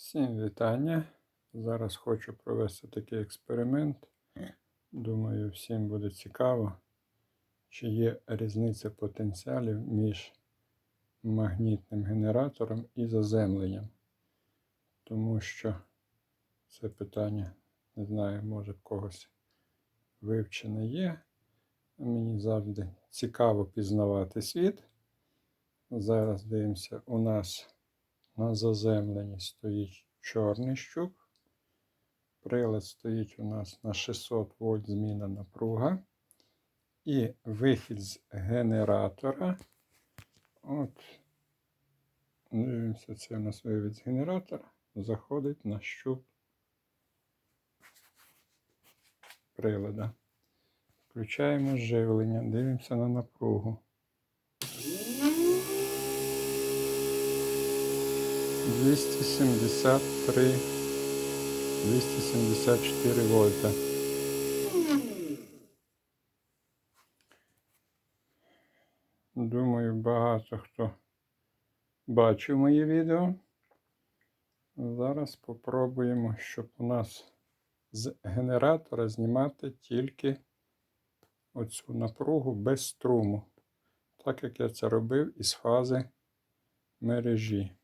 Всім вітання. Зараз хочу провести такий експеримент. Думаю, всім буде цікаво, чи є різниця потенціалів між магнітним генератором і заземленням. Тому що це питання, не знаю, може в когось вивчене є. Мені завжди цікаво пізнавати світ. Зараз дивимося, у нас на заземленні стоїть чорний щуп. Прилад стоїть у нас на 600 вольт зміна напруга. І вихід з генератора. От, дивимося, це у нас вивід з генератора. Заходить на щуп прилада. Включаємо живлення, дивимося на напругу. 273, 274 вольта. Думаю, багато хто бачив мої відео. Зараз попробуємо, щоб у нас з генератора знімати тільки оцю напругу без струму, так як я це робив із фази мережі.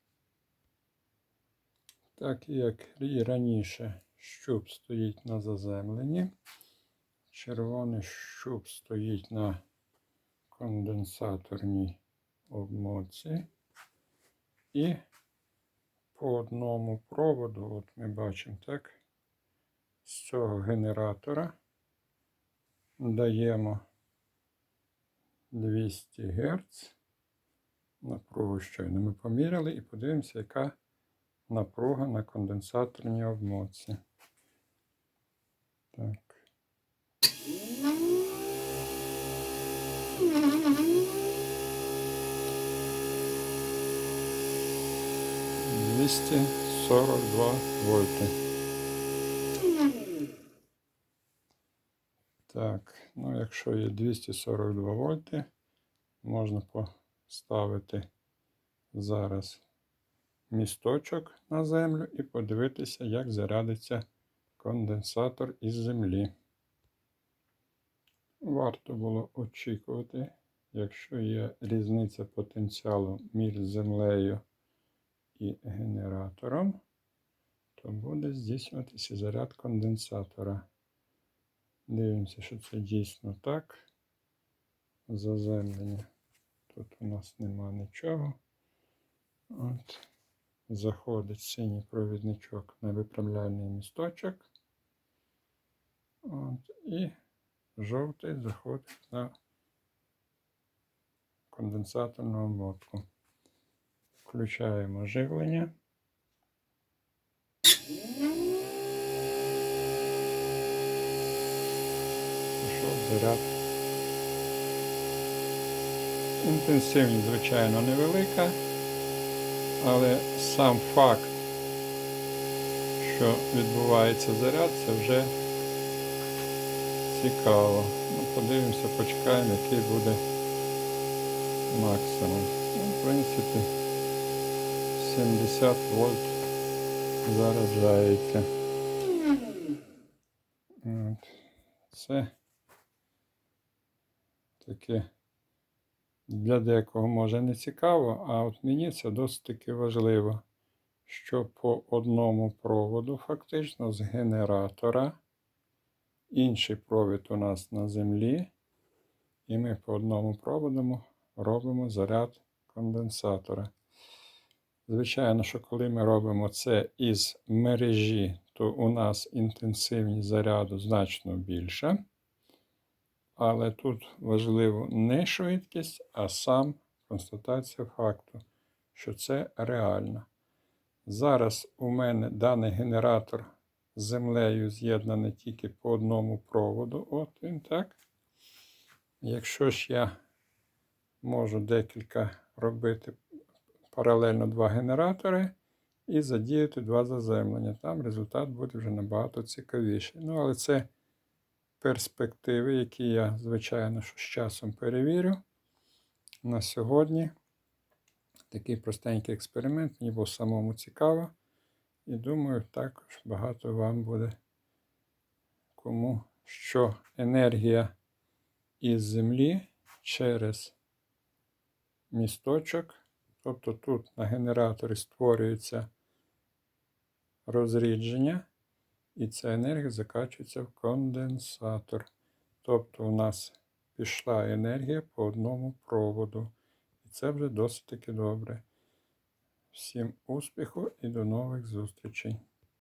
Так як і раніше щуп стоїть на заземленні, червоний щуп стоїть на конденсаторній обмотці. І по одному проводу, от ми бачимо так, з цього генератора даємо 200 Гц. Напругу щойно ми поміряли і подивимося, яка напруга на конденсаторній обмотці. Так. Двісті сорок два вольти. Так, ну якщо є 242 вольти, можна поставити зараз місточок на землю і подивитися, як зарядиться конденсатор із землі. Варто було очікувати, якщо є різниця потенціалу між землею і генератором, то буде здійснюватися заряд конденсатора. Дивимося, що це дійсно так. Заземлення. Тут у нас нема нічого. От. Заходить синій провідничок на виправляльний місточок. От. І жовтий заходить на конденсаторну обмотку. Включаємо живлення. Пішов заряд. Інтенсивність, звичайно, невелика, але сам факт, що відбувається заряд, це вже цікаво. Ну, подивимося, почекаємо, який буде максимум. Ну, в принципі, 70 вольт заражається. Це таке для декого може не цікаво, а от мені це досить таки важливо, що по одному проводу, фактично, з генератора, інший провід у нас на землі, і ми по одному проводу робимо заряд конденсатора. Звичайно, що коли ми робимо це із мережі, то у нас інтенсивність заряду значно більша. Але тут важливо не швидкість, а сам констатація факту, що це реально. Зараз у мене даний генератор з землею з'єднаний тільки по одному проводу. От він так. Якщо ж я можу декілька робити паралельно два генератори і задіяти два заземлення. Там результат буде вже набагато цікавіший. Ну, але це перспективи, які я, звичайно, що з часом перевірю. На сьогодні такий простенький експеримент, мені було самому цікаво. І думаю, також багато вам буде кому що енергія із землі через місточок. Тобто тут на генераторі створюється розрідження, і ця енергія закачується в конденсатор. Тобто у нас пішла енергія по одному проводу. І це вже досить таки добре. Всім успіху і до нових зустрічей!